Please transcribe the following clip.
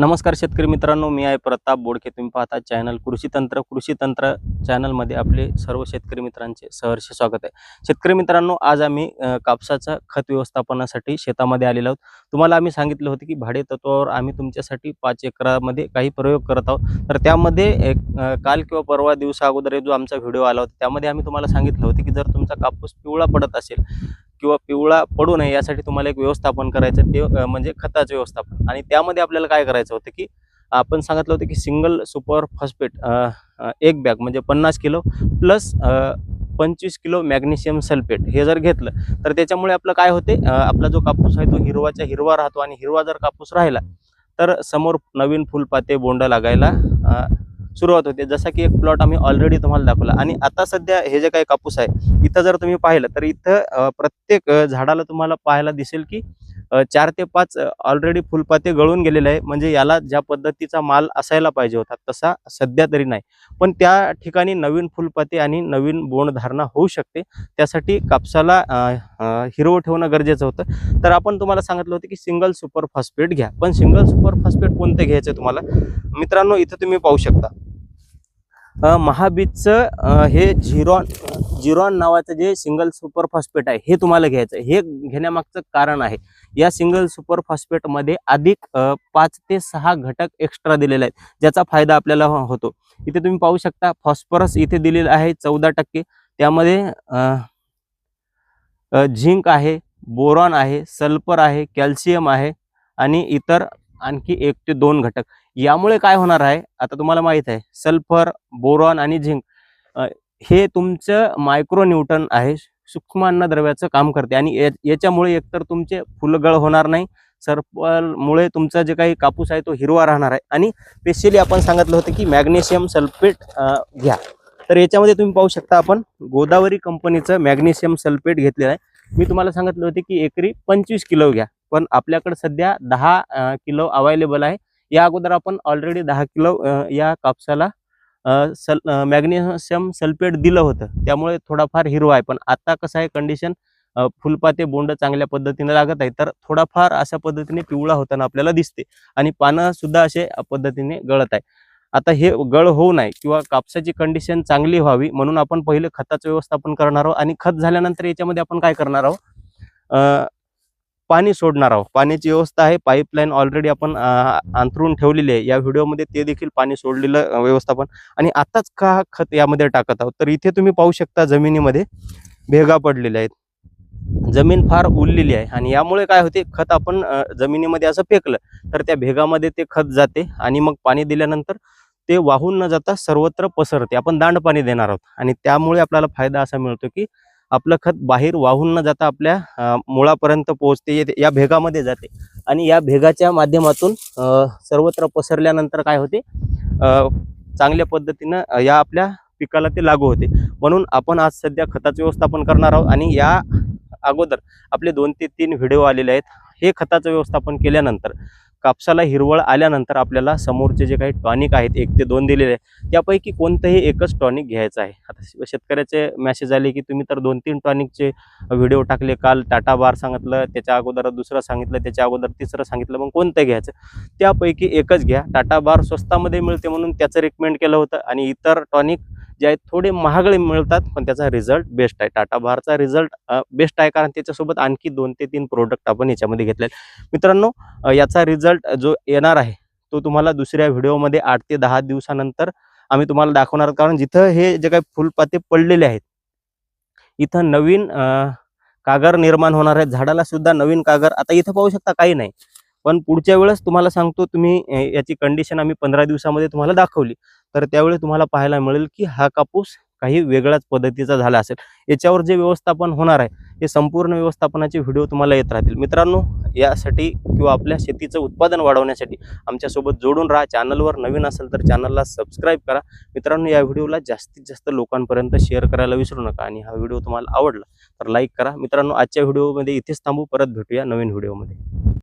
नमस्कार शेतकरी मित्रांनो मी आहे प्रताप बोडके. तुम्ही पाहता चॅनल कृषी तंत्र. कृषी तंत्र चॅनलमध्ये आपले सर्व शेतकरी मित्रांचे सहर्ष स्वागत आहे. शेतकरी मित्रांनो आज आम्ही कापसाचं खत व्यवस्थापनासाठी शेतामध्ये आलेलो आहोत. तुम्हाला आम्ही सांगितलं होतं की भाडे तत्वावर आम्ही तुमच्यासाठी पाच एकरामध्ये काही प्रयोग करत आहोत. तर त्यामध्ये एक काल किंवा परवा दिवसा अगोदर जो आमचा व्हिडिओ आला होता त्यामध्ये आम्ही तुम्हाला सांगितलं होतं की जर तुमचा कापूस पिवळा पडत असेल किंवा पिवळा पडू नये यासाठी तुम्हाला एक व्यवस्थापन करायचं ते म्हणजे खताचं व्यवस्थापन. आणि त्यामध्ये आपल्याला काय करायचं होतं की आपण सांगितलं होतं की सिंगल सुपर फॉस्फेट एक बॅग म्हणजे पन्नास किलो प्लस पंचवीस किलो मॅग्नेशियम सल्फेट हे जर घेतलं तर त्याच्यामुळे आपलं काय होते आपला जो कापूस आहे तो हिरवाच्या हिरवा राहतो. आणि हिरवा जर कापूस राहिला तर समोर नवीन फुलपाते बोंड लागायला सुरुवात होते. जसा की एक प्लॉट आम्ही ऑलरेडी तुम्हाला दाखवला. आणि आता सध्या हे जे काही कापूस आहे इथं जर तुम्ही पाहिलं तर इथं प्रत्येक झाडाला तुम्हाला पाहायला दिसेल की चार ते पाच ऑलरेडी फुलपाते गळून गेलेले आहे म्हणजे याला ज्या पद्धतीचा माल असायला पाहिजे होता तसा सध्या तरी नाही. पण त्या ठिकाणी नवीन फुलपाते आणि नवीन बोंडधारणा होऊ शकते. त्यासाठी कापसाला हिरवं ठेवणं गरजेचं होतं. तर आपण तुम्हाला सांगितलं होतं की सिंगल सुपर फॉस्फेट घ्या. पण सिंगल सुपर फॉस्फेट कोणतं घ्यायचं तुम्हाला? मित्रांनो इथं तुम्ही पाहू शकता. महाबीजचं हे झिरॉन झिरॉन नावाचं जे सिंगल सुपर फॉस्फेट आहे हे तुम्हाला घ्यायचं आहे. हे घेण्यामागचं कारण आहे. या सिंगल सुपर फॉस्फेटमध्ये अधिक पाच ते सहा घटक एक्स्ट्रा दिलेले आहेत ज्याचा फायदा आपल्याला होतो. इथे तुम्ही पाहू शकता फॉस्फरस इथे दिलेलं आहे चौदा टक्के. त्यामध्ये झिंक आहे बोरॉन आहे सल्फर आहे कॅल्शियम आहे आणि इतर आणखी एक ते दोन घटक. यामुळे काय होणार आहे? आता तुम्हाला माहीत आहे सल्फर बोरॉन आणि झिंक हे तुमचं मायक्रोन्यूटन आहे सूक्ष्म अन्नद्रव्याचं काम करते आणि या- याच्यामुळे एकतर तुमचे फुलगळ होणार नाही सर्पलमुळे तुमचा जे काही कापूस आहे तो हिरवा राहणार आहे आणि स्पेशली आपण सांगितलं होतं की मॅग्नेशियम सल्फेट घ्या. तर याच्यामध्ये तुम्ही पाहू शकता आपण गोदावरी कंपनीचं मॅग्नेशियम सल्फेट घेतलेलं आहे. मी तुम्हाला सांगितलं होतं की एकरी पंचवीस किलो घ्या. पण आपल्याकडे सध्या दहा किलो अवेलेबल आहे. या अगोदर आपण ऑलरेडी दहा किलो या कापसाला सल मॅग्नेशियम सल्फेट दिलं होतं. त्यामुळे थोडाफार हिरवा आहे. पण आता कसं आहे कंडिशन फुलपाते बोंड चांगल्या पद्धतीने लागत आहे तर थोडाफार अशा पद्धतीने पिवळा होताना आपल्याला दिसते. आणि पानं सुद्धा असे पद्धतीने गळत आहे. आता हे गळ होऊ नये किंवा कापसाची कंडिशन चांगली व्हावी म्हणून आपण पहिले खताचं व्यवस्थापन करणार आहोत. आणि खत झाल्यानंतर याच्यामध्ये आपण काय करणार आहोत? पाणी सोडणार आहोत. पाण्याची व्यवस्था आहे. पाईपलाईन ऑलरेडी आपण अंथरून ठेवलेली आहे. या व्हिडिओमध्ये ते देखील पाणी सोडलेलं व्यवस्थापन. आणि आताच का खत यामध्ये टाकत आहोत? तर इथे तुम्ही पाहू शकता जमिनीमध्ये भेगा पडलेल्या आहेत. जमीन फार उरलेली आहे. आणि यामुळे काय होते? खत आपण जमिनीमध्ये असं फेकलं तर त्या भेगामध्ये ते खत जाते आणि मग पाणी दिल्यानंतर ते वाहून न जाता सर्वत्र पसरते. आपण दांड पाणी देणार आहोत. आणि त्यामुळे आपल्याला फायदा असा मिळतो की आपलं खत बाहेर वाहून न जाता आपल्या मुळापर्यंत पोहोचते येते- या भेगामध्ये जाते. आणि या भेगाच्या माध्यमातून सर्वत्र पसरल्यानंतर काय होते? चांगल्या पद्धतीनं या आपल्या पिकाला ते लागू होते. म्हणून आपण आज सध्या खताचं व्यवस्थापन करणार आहोत आणि या अगोदर आपले दोन ते तीन व्हिडिओ आलेले आहेत. हे खताचं व्यवस्थापन केल्यानंतर कापसाला हिरवळ आल्यानंतर आपल्याला समोरचे जे काही टॉनिक आहेत एक ते दोन दिलेले आहेत त्यापैकी कोणतंही एकच टॉनिक घ्यायचं आहे. आता शेतकऱ्याचे मॅसेज आले की तुम्ही तर दोन तीन टॉनिकचे व्हिडिओ टाकले काल टाटा बार सांगितलं त्याच्या अगोदर दुसरं सांगितलं त्याच्या अगोदर तिसरं सांगितलं मग कोणतं घ्यायचं? त्यापैकी एकच घ्या. टाटा बार स्वस्तामध्ये मिळते म्हणून त्याचं रिकमेंड केलं होतं आणि इतर टॉनिक जे आहेत थोडे महागडे मिळतात पण त्याचा रिझल्ट बेस्ट आहे. टाटा बारचा रिझल्ट बेस्ट आहे कारण त्याच्यासोबत आणखी दोन ते तीन प्रोडक्ट आपण याच्यामध्ये घेतले आहेत. मित्रांनो याचा रिझल्ट जो येणार आहे तो तुम्हाला दुसऱ्या व्हिडिओमध्ये आठ ते दहा दिवसानंतर आम्ही तुम्हाला दाखवणार कारण जिथं हे जे काही फुलपाते पडलेले आहेत इथं नवीन कागर निर्माण होणार आहेत झाडाला सुद्धा नवीन कागर आता इथं पाहू शकता काही नाही. पण पुढच्या वेळेस तुम्हाला सांगतो तुम्ही याची कंडिशन आम्ही पंधरा दिवसामध्ये तुम्हाला दाखवली. तर त्यावेळी तुम्हाला पाहायला मिळेल की हा कापूस काही वेगळ्याच पद्धतीचा झाला असेल. याच्यावर जे व्यवस्थापन होणार आहे हे संपूर्ण व्यवस्थापनाचे व्हिडिओ तुम्हाला येत राहतील. मित्रांनो यासाठी किंवा आपल्या शेतीचं उत्पादन वाढवण्यासाठी आमच्यासोबत जोडून राहा. चॅनलवर नवीन असेल तर चॅनलला सबस्क्राईब करा. मित्रांनो या व्हिडिओला जास्तीत जास्त लोकांपर्यंत शेअर करायला विसरू नका. आणि हा व्हिडिओ तुम्हाला आवडला तर लाईक करा. मित्रांनो आजच्या व्हिडिओमध्ये इथेच थांबू. परत भेटूया नवीन व्हिडिओमध्ये